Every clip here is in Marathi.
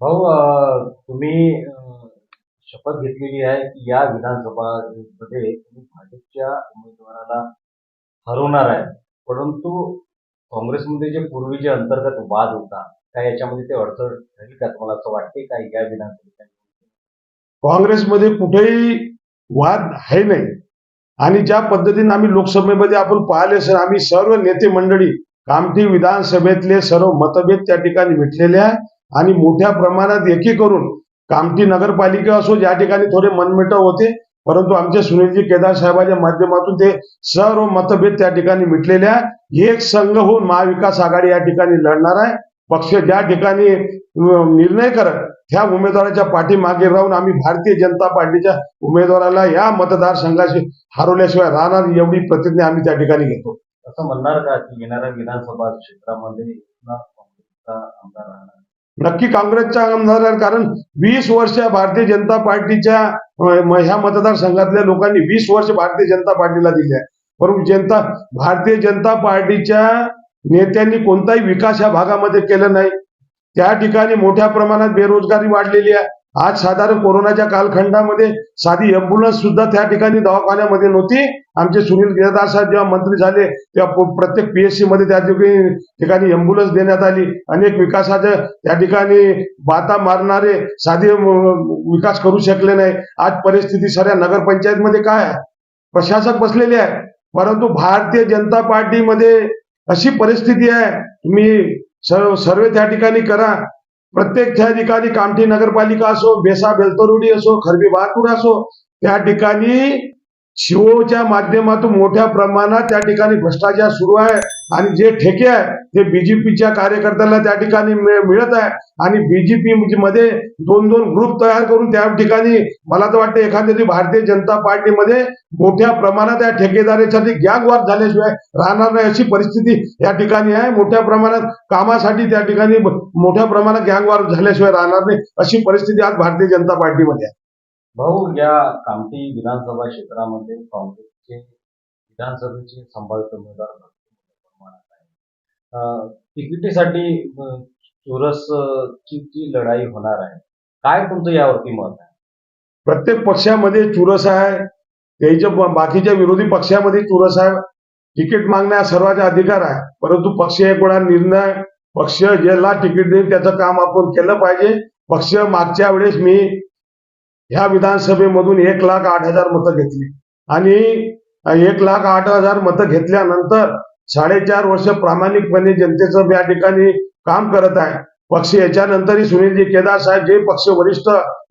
भाऊ अं, तुम्ही अं, शपथ घेतलेली आहे की या विधानसभा मध्ये तुम्ही भाजपच्या उमेदवाराला हरवणार आहे. परंतु काँग्रेसमध्ये जे पूर्वी जे अंतर्गत वाद होता त्या याच्यामध्ये ते अडचण राहील का तुम्हाला? असं वाटते का या विधानसभेच्या काँग्रेसमध्ये कुठेही वाद आहे नाही. आणि ज्या पद्धतीने आम्ही लोकसभेमध्ये आपण पाहिले सर आम्ही सर्व नेते मंडळी कामठी विधानसभेतले सर्व मतभेद त्या ठिकाणी भेटलेले आहे. आणि मोठ्या प्रमाणात एकी करून कामठी नगरपालिका असो ज्या ठिकाणी थोडे मनमिटाव होते परंतु आमच्या सुनीलजी केदार साहेबांच्या माध्यमातून ते सर्व मतभेद त्या ठिकाणी मिटलेले आहे एक संघ होऊन महाविकास आघाडी या ठिकाणी लढणार आहे. पक्ष ज्या ठिकाणी निर्णय करत त्या उमेदवाराच्या पाठीमागे राहून आम्ही भारतीय जनता पार्टीच्या उमेदवाराला या मतदारसंघाशी हरवल्याशिवाय राहणार एवढी प्रतिज्ञा आम्ही त्या ठिकाणी घेतो. असं म्हणणार का की येणाऱ्या विधानसभा क्षेत्रामध्ये आमदार राहणार? नक्की काँग्रेसच्या आमदार कारण वीस वर्ष भारतीय जनता पार्टीच्या ह्या मतदारसंघातल्या लोकांनी वीस वर्ष भारतीय जनता पार्टीला दिले आहे. परंतु जनता भारतीय जनता पार्टीच्या नेत्यांनी कोणताही विकास या भागामध्ये केला नाही. त्या ठिकाणी मोठ्या प्रमाणात बेरोजगारी वाढलेली आहे. आज साधारण कोरोनाच्या कालखंडामध्ये साधी अँब्युलन्स सुद्धा त्या ठिकाणी दवाखान्यामध्ये नव्हती. आमचे सुनील गिरदार साहेब जेव्हा मंत्री झाले तेव्हा प्रत्येक पीएससी मध्ये त्या ठिकाणी ठिकाणी अँब्युलन्स देण्यात आली. अनेक विकासाच्या त्या ठिकाणी बाता मारणारे साधे विकास करू शकले नाही. आज परिस्थिती साऱ्या नगरपंचायतमध्ये काय आहे? प्रशासक बसलेले आहे परंतु भारतीय जनता पार्टीमध्ये अशी परिस्थिती आहे. तुम्ही सर्व सर्वे त्या ठिकाणी करा. प्रत्येक त्या ठिकाणी कामठी नगरपालिका असो बेसा बेलतरुडी असो खरबी बहातूर असो त्या ठिकाणी शिवच्या माध्यमातून मोठ्या प्रमाणात त्या ठिकाणी भ्रष्टाचार सुरू आहे आणि जे ठेके आहे ते बीजेपीच्या कार्यकर्त्याला त्या ठिकाणी मिळत आहे. आणि बीजेपी मध्ये दोन दोन ग्रुप तयार करून त्या ठिकाणी मला तर वाटतं एखाद्या तरी भारतीय जनता पार्टीमध्ये मोठ्या प्रमाणात या ठेकेदारीसाठी गॅगवाद झाल्याशिवाय राहणार नाही अशी परिस्थिती या ठिकाणी आहे. मोठ्या प्रमाणात कामासाठी त्या ठिकाणी मोठ्या प्रमाणात गॅंगवार झाल्याशिवाय राहणार नाही अशी परिस्थिती आज भारतीय जनता पार्टीमध्ये आहे. भाऊ या कामठी विधानसभा क्षेत्रामध्ये काँग्रेसचे विधानसभेचे संभाव्य उमेदवार भरपूर मोठ्या प्रमाणात आहे तिकिटीसाठी अं, चुरस ची लढाई होणार आहे काय तुमचं यावरती मत आहे? प्रत्येक पक्षामध्ये चुरस आहे त्याच्या ब- बाकीच्या विरोधी पक्षामध्ये चुरस आहे. तिकीट मागण्या सर्वांचा अधिकार आहे परंतु पक्ष एक वेळा निर्णय पक्ष ज्याला तिकीट देईल त्याचं काम आपण केलं पाहिजे. पक्ष मागच्या वेळेस मी ह्या विधानसभेमधून एक लाख आठ हजार मतं घेतली. आणि एक लाख आठ हजार मतं घेतल्यानंतर साडेचार वर्ष प्रामाणिकपणे जनतेचं या ठिकाणी काम करत आहे. पक्ष याच्यानंतरही सुनीलजी केदार साहेब जे पक्ष वरिष्ठ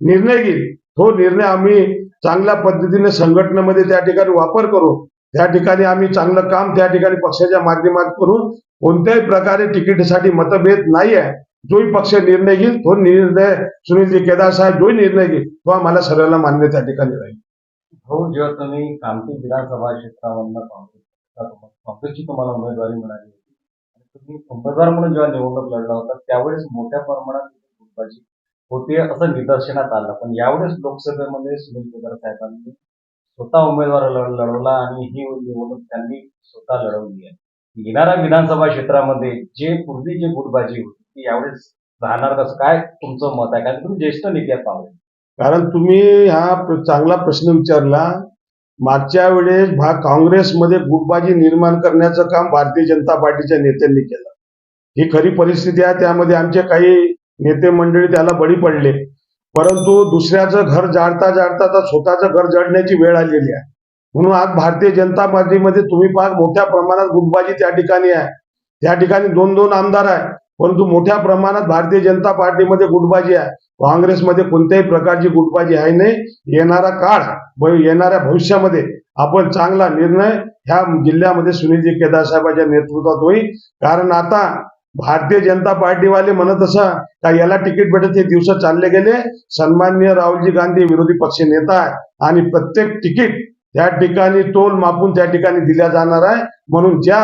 निर्णय घेईल तो निर्णय आम्ही चांगल्या पद्धतीने संघटनेमध्ये त्या ठिकाणी वापर करू त्या ठिकाणी आम्ही चांगलं काम त्या ठिकाणी पक्षाच्या माध्यमात करून कोणत्याही प्रकारे तिकीटसाठी मतभेद नाही आहे जोही पक्ष निर्णय घेईल तो निर्णय सुनीलजी केदार साहेब जोही निर्णय घेईल तो आम्हाला सर्वांना मान्य त्या ठिकाणी राहील. भाऊ जेव्हा तुम्ही कामठी विधानसभा क्षेत्रामधनं काँग्रेस काँग्रेसची तुम्हाला उमेदवारी मिळाली होती. आणि तुम्ही उमेदवार म्हणून जेव्हा निवडणूक लढला होता त्यावेळेस मोठ्या प्रमाणात गुटबाजी होते असं निदर्शनात आलं. पण यावेळेस लोकसभेमध्ये सुनील केदार साहेबांनी स्वतः उमेदवार लढवला आणि ही निवडणूक त्यांनी स्वतः लढवली आहे. येणाऱ्या विधानसभा क्षेत्रामध्ये जे पूर्वी जे गुटबाजी होती की यावेळेस राहणार कसं? काय तुमचं मत आहे? कारण तुम्ही ज्येष्ठ नेते आहेत. काँग्रेस कारण तुम्ही हा चांगला प्रश्न विचारला. मागच्या वेळेस भा काँग्रेसमध्ये गुटबाजी निर्माण करण्याचं काम भारतीय जनता पार्टीच्या नेत्यांनी केलं. ही खरी परिस्थिती आहे. त्यामध्ये आमचे काही नेते मंडळी त्याला बळी पडले. परंतु दुसऱ्याचं घर जाळता जाळता तर स्वतःचं घर जळण्याची वेळ आलेली आहे. म्हणून आज भारतीय जनता पार्टीमध्ये तुम्ही पार मोठ्या प्रमाणात गुटबाजी त्या ठिकाणी आहे. त्या ठिकाणी दोन दोन आमदार आहे. परंतु मोठ्या प्रमाणात भारतीय जनता पार्टीमध्ये गुटबाजी आहे. काँग्रेसमध्ये कोणत्याही प्रकारची गुटबाजी आहे नाही. येणारा काळ येणाऱ्या भविष्यामध्ये आपण चांगला निर्णय ह्या जिल्ह्यामध्ये सुनीलजी केदार साहेबांच्या नेतृत्वात होईल. कारण आता भारतीय जनता पार्टीवाले म्हणत असं का याला तिकीट भेटत हे दिवस चालले गेले. सन्माननीय राहुलजी गांधी विरोधी पक्ष नेता आहे. आणि प्रत्येक तिकीट त्या ठिकाणी तोल मापून त्या ठिकाणी दिल्या जाणार आहे. म्हणून ज्या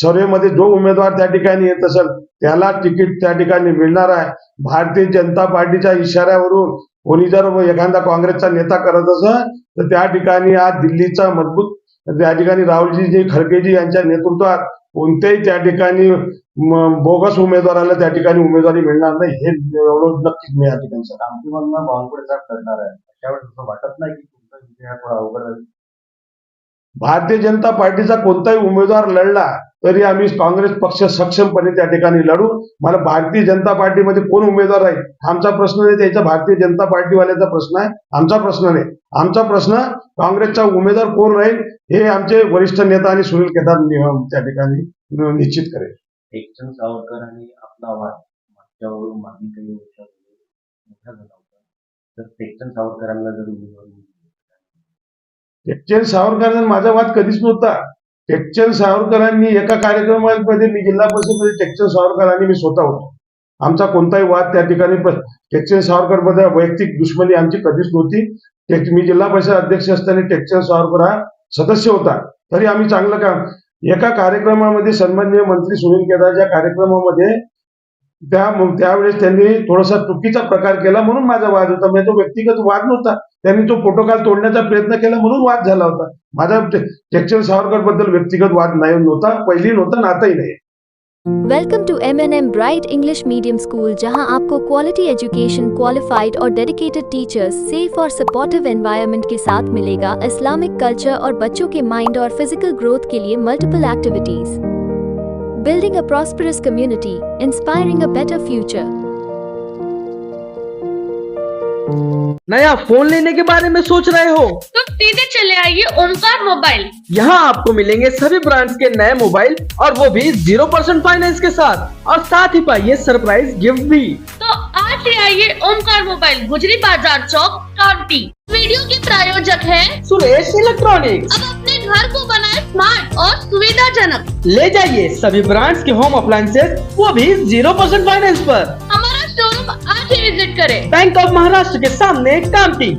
सर्वेमध्ये जो उमेदवार त्या ठिकाणी येत असेल त्याला तिकीट त्या ठिकाणी मिळणार आहे. भारतीय जनता पार्टीच्या इशाऱ्यावरून कोणी जर एखादा काँग्रेसचा नेता करत असेल तर त्या ठिकाणी आज दिल्लीचा मजबूत त्या ठिकाणी राहुलजी खडगेजी यांच्या नेतृत्वात कोणत्याही त्या ठिकाणी बोगस उमेदवाराला त्या ठिकाणी उमेदवारी मिळणार नाही. हे एवढं नक्कीच मी या ठिकाणी सर आमची म्हणणं बावनकुळे साहेब करणार आहे. त्यावेळेस असं वाटत नाही की तुमचा विजय हा थोडा अवघड आहे. भारतीय जनता पार्टीचा कोणताही उमेदवार लढला तरी आम्ही काँग्रेस पक्ष सक्षमपणे त्या ठिकाणी लढू. मला भारतीय जनता पार्टीमध्ये कोण उमेदवार आहे आमचा प्रश्न नाही त्याचा भारतीय जनता पार्टीवाल्याचा प्रश्न आहे. आमचा प्रश्न नाही. आमचा प्रश्न काँग्रेसचा उमेदवार कोण राहील हे आमचे वरिष्ठ नेता आणि सुनील केदार त्या ठिकाणी निश्चित करेल. एकचंद सावरकर आणि आपला आवाज मागच्या मागणी काही वर्षामध्ये मोठा झाला होता तर टेकचंद सावरकरांना जर उमेदवारी टेकचंद सावरकरांचा माझा वाद कधीच नव्हता. टेकचंद सावरकरांनी एका कार्यक्रमामध्ये मी जिल्हा परिषदमध्ये टेकचंद सावरकर आणि मी स्वतः होतो. आमचा कोणताही वाद त्या ठिकाणी टेकचंद सावरकरमध्ये वैयक्तिक दुश्मनी आमची कधीच नव्हती. मी जिल्हा परिषद अध्यक्ष असताना टेकचंद सावरकर हा सदस्य होता. तरी आम्ही चांगलं काम एका कार्यक्रमामध्ये सन्माननीय मंत्री सुनील केदारच्या कार्यक्रमामध्ये त्या त्यावेळेस त्यांनी थोडासा चुकीचा प्रकार माझा वाद होता. म्हणजे तो व्यक्तिगत वाद त्यांनी तो प्रयत्न वाद झाला होता. माझा टेक्चर सावरकर बद्दल व्यक्तिगत वाद नाही, नव्हता, पहिली नव्हता आणि आताही नाही. Welcome to M N M bright English medium school जहाँ आपको क्वालिटी एजुकेशन क्वालिफाइड और डेडिकेटेड टीचर्स सेफ़ और सपोर्टिव एनवायरनमेंट के साथ मिलेगा इस्लामिक कल्चर और बच्चों के माइंड और फ़िज़िकल ग्रोथ के लिए multiple activities building a prosperous community inspiring a better future नया फ़ोन लेने के बारे में सोच रहे हो? तो सीधे चले आइए ओमकार मोबाइल। यहाँ आपको मिलेंगे सभी ब्रांड्स के नए मोबाइल और वो भी ज़ीरो परसेंट फाइनेंस के साथ। और साथ ही पाइए सरप्राइज़ गिफ्ट भी। तो आज ही आइए ओमकार मोबाइल गुजरी बाज़ार चौक कांटी वीडियो के प्रायोजक है सुरेश इलेक्ट्रॉनिक्स। अब अपने घर को बनाए स्मार्ट और सुविधाजनक। ले जाइए सभी ब्रांड्स के होम अप्लायंसेस वो भी जीरो परसेंट फाइनेंस पर। हमारा शोरूम आज ही विजिट करें। बैंक ऑफ महाराष्ट्र के सामने कामटी